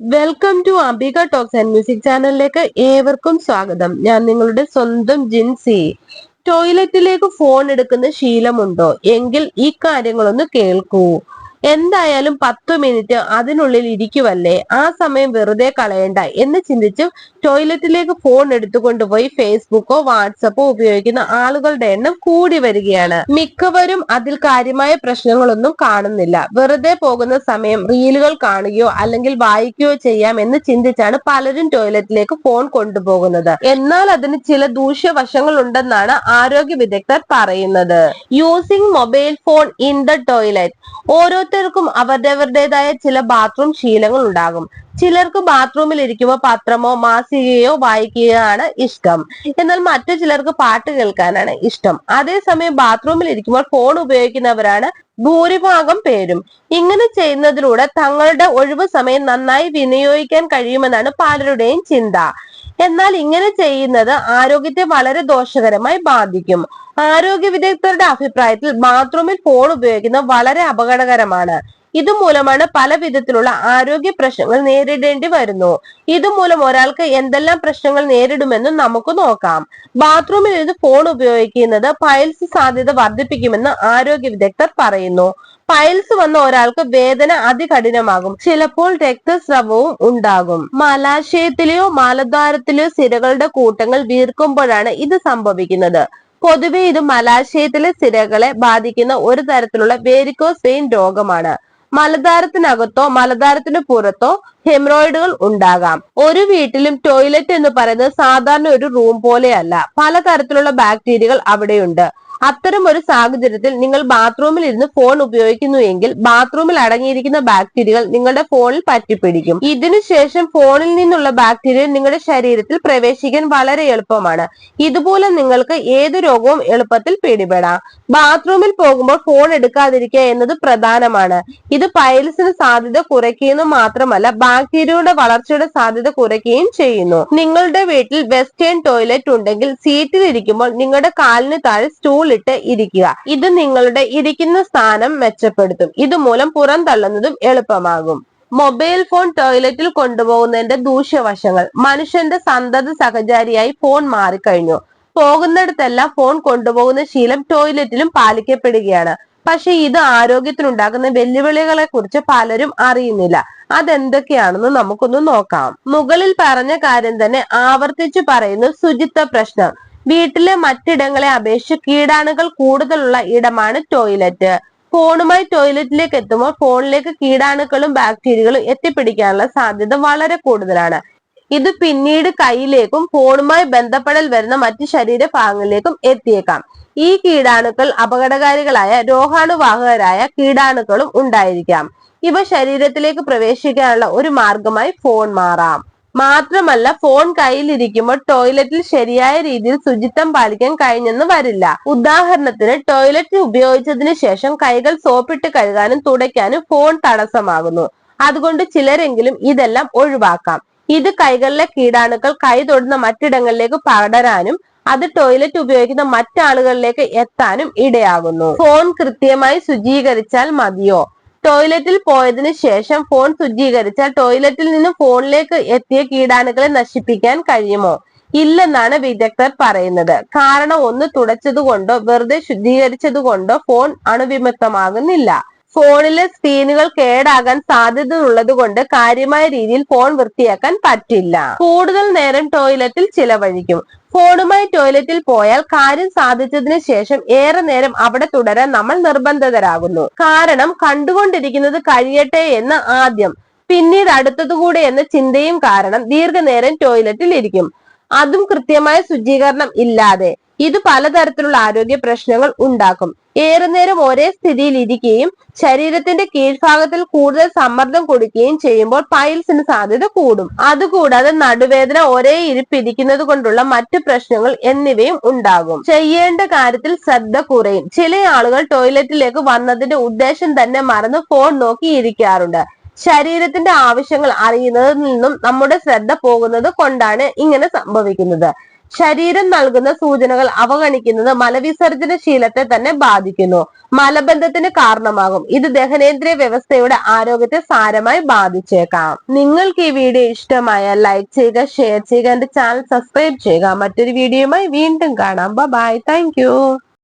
Welcome to Ambika talks and music ചാനലിലേക്ക് ഏവർക്കും സ്വാഗതം. ഞാൻ നിങ്ങളുടെ സ്വന്തം ജിൻസി ടോയ്ലറ്റിലേക്ക് ഫോൺ എടുക്കുന്ന ശീലമുണ്ടോ? എങ്കിൽ ഈ കാര്യങ്ങളൊന്ന് കേൾക്കൂ. എന്തായാലും പത്തു മിനിറ്റ് അതിനുള്ളിൽ ഇരിക്കുവല്ലേ? ആ സമയം വെറുതെ കളയണ്ട. എന്ന് ചിന്തിച്ച് ടോയ്ലറ്റിലേക്ക് ഫോൺ എടുത്തുകൊണ്ട് പോയി ഫേസ്ബുക്കോ വാട്സപ്പോ ഉപയോഗിക്കുന്ന ആളുകളുടെ എണ്ണം കൂടി വരികയാണ്. മിക്കവരും അതിൽ കാര്യമായ പ്രശ്നങ്ങളൊന്നും കാണുന്നില്ല. വെറുതെ പോകുന്ന സമയം റീലുകൾ കാണുകയോ അല്ലെങ്കിൽ വായിക്കുകയോ ചെയ്യാം എന്ന് ചിന്തിച്ചാണ് പലരും ടോയ്ലറ്റിലേക്ക് ഫോൺ കൊണ്ടുപോകുന്നത്. എന്നാൽ അതിന് ചില ദൂഷ്യവശങ്ങൾ ഉണ്ടെന്നാണ് ആരോഗ്യ വിദഗ്ധർ പറയുന്നത്. Using mobile phone in the toilet. ഓരോരുത്തർക്കും അവരവരുടേതായ ചില ബാത്റൂം ശീലങ്ങൾ ഉണ്ടാകും. ചിലർക്ക് ബാത്റൂമിൽ ഇരിക്കുമ്പോൾ പത്രമോ മാസികയോ വായിക്കുകയാണ് ഇഷ്ടം. എന്നാൽ മറ്റു ചിലർക്ക് പാട്ട് കേൾക്കാനാണ് ഇഷ്ടം. അതേസമയം ബാത്റൂമിൽ ഇരിക്കുമ്പോൾ ഫോൺ ഉപയോഗിക്കുന്നവരാണ് ഭൂരിഭാഗം പേരും. ഇങ്ങനെ ചെയ്യുന്നതിലൂടെ തങ്ങളുടെ ഒഴിവു സമയം നന്നായി വിനിയോഗിക്കാൻ കഴിയുമെന്നാണ് പലരുടെയും ചിന്ത. എന്നാൽ ഇങ്ങനെ ചെയ്യുന്നത് ആരോഗ്യത്തെ വളരെ ദോഷകരമായി ബാധിക്കും. ആരോഗ്യ വിദഗ്ധരുടെ അഭിപ്രായത്തിൽ ബാത്റൂമിൽ ഫോൺ ഉപയോഗിക്കുന്നത് വളരെ അപകടകരമാണ്. ഇതുമൂലമാണ് പല വിധത്തിലുള്ള ആരോഗ്യ പ്രശ്നങ്ങൾ നേരിടേണ്ടി വരുന്നു. ഇതുമൂലം ഒരാൾക്ക് എന്തെല്ലാം പ്രശ്നങ്ങൾ നേരിടുമെന്നും നമുക്ക് നോക്കാം. ബാത്റൂമിൽ ഇത് ഫോൺ ഉപയോഗിക്കുന്നത് പൈൽസ് സാധ്യത വർദ്ധിപ്പിക്കുമെന്ന് ആരോഗ്യ വിദഗ്ധർ പറയുന്നു. പൈൽസ് വന്ന ഒരാൾക്ക് വേദന അതികഠിനമാകും. ചിലപ്പോൾ രക്തസ്രവവും ഉണ്ടാകും. മലാശയത്തിലെയോ മലദ്വാരത്തിലെയോ സിരകളുടെ കൂട്ടങ്ങൾ വീർക്കുമ്പോഴാണ് ഇത് സംഭവിക്കുന്നത്. പൊതുവെ ഇത് മലാശയത്തിലെ സിരകളെ ബാധിക്കുന്ന ഒരു തരത്തിലുള്ള വേരിക്കോസ് വെയിൻ രോഗമാണ്. മലദ്വാരത്തിനകത്തോ മലദ്വാരത്തിന് പുറത്തോ ഹെമറോയിഡുകൾ ഉണ്ടാകാം. ഒരു വീട്ടിലും ടോയ്ലറ്റ് എന്ന് പറയുന്നത് സാധാരണ ഒരു റൂം പോലെയല്ല. പലതരത്തിലുള്ള ബാക്ടീരിയകൾ അവിടെയുണ്ട്. അത്തരം ഒരു സാഹചര്യത്തിൽ നിങ്ങൾ ബാത്റൂമിൽ ഇരുന്ന് ഫോൺ ഉപയോഗിക്കുന്നു എങ്കിൽ ബാത്റൂമിൽ അടങ്ങിയിരിക്കുന്ന ബാക്ടീരിയകൾ നിങ്ങളുടെ ഫോണിൽ പറ്റിപ്പിടിക്കും. ഇതിനുശേഷം ഫോണിൽ നിന്നുള്ള ബാക്ടീരിയ നിങ്ങളുടെ ശരീരത്തിൽ പ്രവേശിക്കാൻ വളരെ എളുപ്പമാണ്. ഇതുപോലെ നിങ്ങൾക്ക് ഏത് രോഗവും എളുപ്പത്തിൽ പിടിപെടാം. ബാത്റൂമിൽ പോകുമ്പോൾ ഫോൺ എടുക്കാതിരിക്കുക എന്നത് പ്രധാനമാണ്. ഇത് പൈൽസിന് സാധ്യത കുറയ്ക്കുന്നു മാത്രമല്ല ബാക്ടീരിയയുടെ വളർച്ചയുടെ സാധ്യത കുറയ്ക്കുകയും ചെയ്യുന്നു. നിങ്ങളുടെ വീട്ടിൽ വെസ്റ്റേൺ ടോയ്ലറ്റ് ഉണ്ടെങ്കിൽ സീറ്റിൽ ഇരിക്കുമ്പോൾ നിങ്ങളുടെ കാലിന് താഴെ സ്റ്റൂൾ ഇട്ട് ഇരിക്കുക. ഇത് നിങ്ങളുടെ ഇരിക്കുന്ന സ്ഥാനം മെച്ചപ്പെടുത്തും. ഇതുമൂലം പുറന്തള്ളുന്നതും എളുപ്പമാകും. മൊബൈൽ ഫോൺ ടോയ്ലറ്റിൽ കൊണ്ടുപോകുന്നതിന്റെ ദൂഷ്യവശങ്ങൾ. മനുഷ്യന്റെ സന്തത സഹചാരിയായി ഫോൺ മാറിക്കഴിഞ്ഞു. പോകുന്നിടത്തെല്ലാം ഫോൺ കൊണ്ടുപോകുന്ന ശീലം ടോയ്ലറ്റിലും പാലിക്കപ്പെടുകയാണ്. പക്ഷെ ഇത് ആരോഗ്യത്തിനുണ്ടാകുന്ന വെല്ലുവിളികളെ കുറിച്ച് പലരും അറിയുന്നില്ല. അതെന്തൊക്കെയാണെന്ന് നമുക്കൊന്ന് നോക്കാം. മുകളിൽ പറഞ്ഞ കാര്യം തന്നെ ആവർത്തിച്ചു പറയുന്ന ശുചിത്വ പ്രശ്നം. വീട്ടിലെ മറ്റിടങ്ങളെ അപേക്ഷിച്ച് കീടാണുകൾ കൂടുതലുള്ള ഇടമാണ് ടോയ്ലറ്റ് ഫോണുമായി ടോയ്ലറ്റിലേക്ക് എത്തുമ്പോൾ ഫോണിലേക്ക് കീടാണുക്കളും ബാക്ടീരിയകളും എത്തിപ്പിടിക്കാനുള്ള സാധ്യത വളരെ കൂടുതലാണ്. ഇത് പിന്നീട് കൈയിലേക്കും ഫോണുമായി ബന്ധപ്പെടൽ വരുന്ന മറ്റ് ശരീരഭാഗങ്ങളിലേക്കും എത്തിയേക്കാം. ഈ കീടാണുക്കൾ അപകടകാരികളായ രോഗാണുവാഹകരായ കീടാണുക്കളും ഉണ്ടായിരിക്കാം. ഇവ ശരീരത്തിലേക്ക് പ്രവേശിക്കാനുള്ള ഒരു മാർഗമായി ഫോൺ മാറാം. മാത്രമല്ല ഫോൺ കയ്യിലിരിക്കുമ്പോൾ ടോയ്ലറ്റിൽ ശരിയായ രീതിയിൽ ശുചിത്വം പാലിക്കാൻ കഴിഞ്ഞെന്ന് വരില്ല. ഉദാഹരണത്തിന് ടോയ്ലറ്റ് ഉപയോഗിച്ചതിന് ശേഷം കൈകൾ സോപ്പിട്ട് കഴുകാനും തുടയ്ക്കാനും ഫോൺ തടസ്സമാകുന്നു. അതുകൊണ്ട് ചിലരെങ്കിലും ഇതെല്ലാം ഒഴിവാക്കാം. ഇത് കൈകളിലെ കീടാണുക്കൾ കൈ തൊടുന്ന മറ്റിടങ്ങളിലേക്ക് പടരാനും അത് ടോയ്ലറ്റ് ഉപയോഗിക്കുന്ന മറ്റാളുകളിലേക്ക് എത്താനും ഇടയാകുന്നു. ഫോൺ കൃത്യമായി ശുചീകരിച്ചാൽ മതിയോ? ടോയ്ലറ്റിൽ പോയതിനു ശേഷം ഫോൺ ശുചീകരിച്ചാൽ ടോയ്ലറ്റിൽ നിന്ന് ഫോണിലേക്ക് എത്തിയ കീടാണുക്കളെ നശിപ്പിക്കാൻ കഴിയുമോ? ഇല്ലെന്നാണ് വിദഗ്ധർ പറയുന്നത്. കാരണം ഒന്ന് തുടച്ചതുകൊണ്ടോ വെറുതെ ശുദ്ധീകരിച്ചതുകൊണ്ടോ ഫോൺ അണുവിമുക്തമാകുന്നില്ല. ഫോണിലെ സ്ക്രീനുകൾ കേടാകാൻ സാധ്യതയുള്ളത് കൊണ്ട് കാര്യമായ രീതിയിൽ ഫോൺ വൃത്തിയാക്കാൻ പറ്റില്ല. കൂടുതൽ നേരം ടോയ്ലറ്റിൽ ചിലവഴിക്കും. ഫോണുമായി ടോയ്ലറ്റിൽ പോയാൽ കാര്യം സാധിച്ചതിന് ശേഷം ഏറെ നേരം അവിടെ തുടരാൻ നമ്മൾ നിർബന്ധിതരാകുന്നു. കാരണം കണ്ടുകൊണ്ടിരിക്കുന്നത് കഴിയട്ടെ എന്ന് ആദ്യം പിന്നീട് അടുത്തതുകൂടെ എന്ന ചിന്തയും കാരണം ദീർഘനേരം ടോയ്ലറ്റിൽ ഇരിക്കും. അതും കൃത്യമായ ശുചീകരണം ഇല്ലാതെ ഇത് പലതരത്തിലുള്ള ആരോഗ്യ പ്രശ്നങ്ങൾ ഉണ്ടാക്കും. ഏറെ നേരം ഒരേ സ്ഥിതിയിൽ ഇരിക്കുകയും ശരീരത്തിന്റെ കീഴ്ഭാഗത്തിൽ കൂടുതൽ സമ്മർദ്ദം കൊടുക്കുകയും ചെയ്യുമ്പോൾ പൈൽസിന് സാധ്യത കൂടും. അതുകൂടാതെ നടുവേദന ഒരേ ഇരിപ്പിരിക്കുന്നത് കൊണ്ടുള്ള മറ്റു പ്രശ്നങ്ങൾ എന്നിവയും ഉണ്ടാകും. ചെയ്യേണ്ട കാര്യത്തിൽ ശ്രദ്ധ കുറയും. ചില ആളുകൾ ടോയ്ലറ്റിലേക്ക് വന്നതിന്റെ ഉദ്ദേശം തന്നെ മറന്ന് ഫോൺ നോക്കി ഇരിക്കാറുണ്ട്. ശരീരത്തിന്റെ ആവശ്യങ്ങൾ അറിയുന്നതിൽ നിന്നും നമ്മുടെ ശ്രദ്ധ പോകുന്നത് കൊണ്ടാണ് ഇങ്ങനെ സംഭവിക്കുന്നത്. ശരീരം നൽകുന്ന സൂചനകൾ അവഗണിക്കുന്നത് മലവിസർജന ശീലത്തെ തന്നെ ബാധിക്കുന്നു. മലബന്ധത്തിന് കാരണമാകും. ഇത് ദഹനേന്ദ്രിയ വ്യവസ്ഥയുടെ ആരോഗ്യത്തെ സാരമായി ബാധിച്ചേക്കാം. നിങ്ങൾക്ക് ഈ വീഡിയോ ഇഷ്ടമായ ലൈക്ക് ചെയ്യുക ഷെയർ ചെയ്യുക എന്റെ ചാനൽ സബ്സ്ക്രൈബ് ചെയ്യുക. മറ്റൊരു വീഡിയോയുമായി വീണ്ടും കാണാം. Bye thank